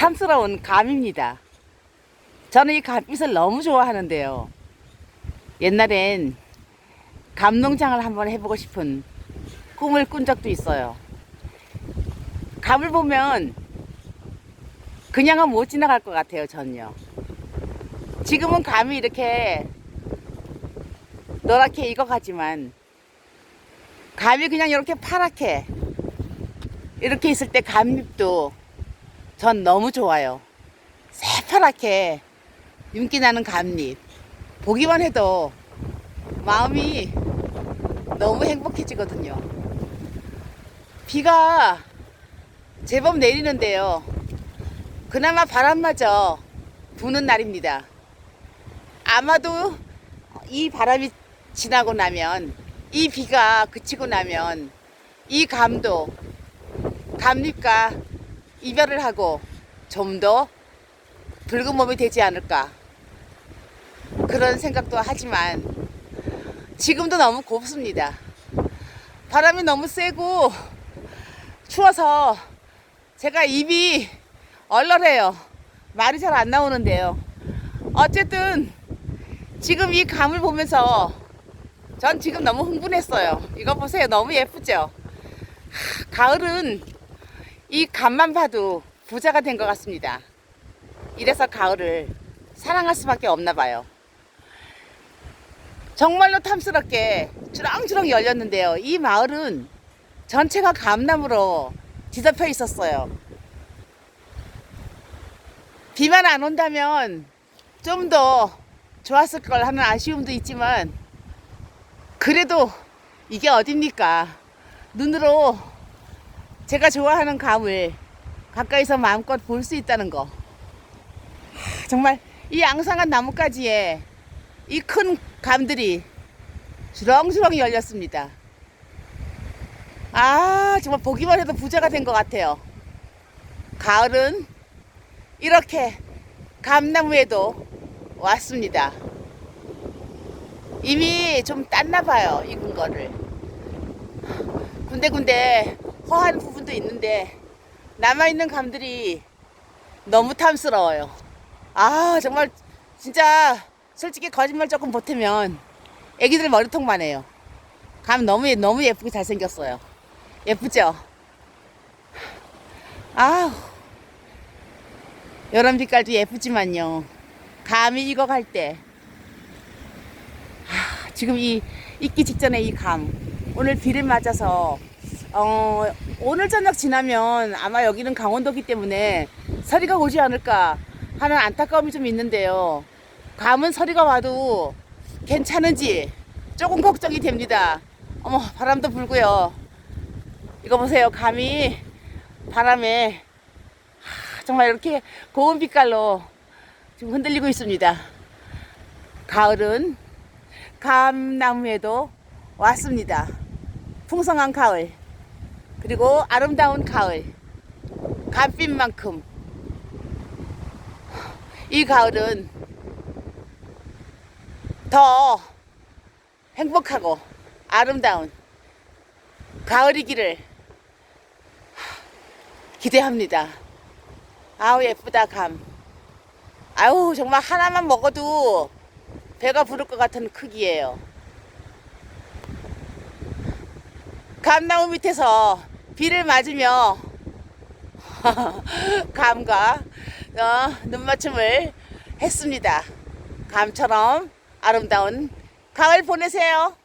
탐스러운 감입니다. 저는 이 감빛을 너무 좋아하는데요. 옛날엔 감농장을 한번 해보고 싶은 꿈을 꾼 적도 있어요. 감을 보면 그냥은 못 지나갈 것 같아요, 전요. 지금은 감이 이렇게 노랗게 익어가지만 감이 그냥 이렇게 파랗게 이렇게 있을 때 감잎도 전 너무 좋아요. 새파랗게 윤기 나는 감잎 보기만 해도 마음이 너무 행복해지거든요. 비가 제법 내리는데요. 그나마 바람마저 부는 날입니다. 아마도 이 바람이 지나고 나면 이 비가 그치고 나면 이 감도 감잎과 이별을 하고 좀 더 붉은 몸이 되지 않을까 그런 생각도 하지만 지금도 너무 곱습니다. 바람이 너무 세고 추워서 제가 입이 얼얼해요. 말이 잘 안 나오는데요. 어쨌든 지금 이 감을 보면서 전 지금 너무 흥분했어요. 이거 보세요. 너무 예쁘죠? 하, 가을은 이 감만 봐도 부자가 된 것 같습니다. 이래서 가을을 사랑할 수밖에 없나 봐요. 정말로 탐스럽게 주렁주렁 열렸는데요. 이 마을은 전체가 감나무로 뒤덮여 있었어요. 비만 안 온다면 좀 더 좋았을 걸 하는 아쉬움도 있지만 그래도 이게 어딥니까? 눈으로 제가 좋아하는 감을 가까이서 마음껏 볼 수 있다는 거. 하, 정말 이 앙상한 나뭇가지에 이 큰 감들이 주렁주렁 열렸습니다. 아, 정말 보기만 해도 부자가 된 것 같아요. 가을은 이렇게 감나무에도 왔습니다. 이미 좀 땄나 봐요, 익은 거를. 군데군데 허한 부분도 있는데 남아있는 감들이 너무 탐스러워요. 아, 정말 진짜 솔직히 거짓말 조금 보태면 애기들 머리통만 해요. 감 너무, 예- 너무 예쁘게 잘생겼어요. 예쁘죠? 아우. 여름 빛깔도 예쁘지만요. 감이 익어갈 때. 하, 지금 이 익기 직전에 이 감. 오늘 비를 맞아서, 어, 오늘 저녁 지나면 아마 여기는 강원도기 때문에 서리가 오지 않을까 하는 안타까움이 좀 있는데요. 감은 서리가 와도 괜찮은지 조금 걱정이 됩니다. 어머, 바람도 불고요. 이거 보세요. 감이 바람에 하, 정말 이렇게 고운 빛깔로 지금 흔들리고 있습니다. 가을은 감나무에도 왔습니다. 풍성한 가을. 그리고 아름다운 가을. 감빛만큼. 이 가을은 더 행복하고 아름다운 가을이기를 기대합니다. 아우 예쁘다 감. 아우 정말 하나만 먹어도 배가 부를 것 같은 크기예요. 감나무 밑에서 비를 맞으며 감과 어, 눈맞춤을 했습니다. 감처럼 아름다운 가을 보내세요.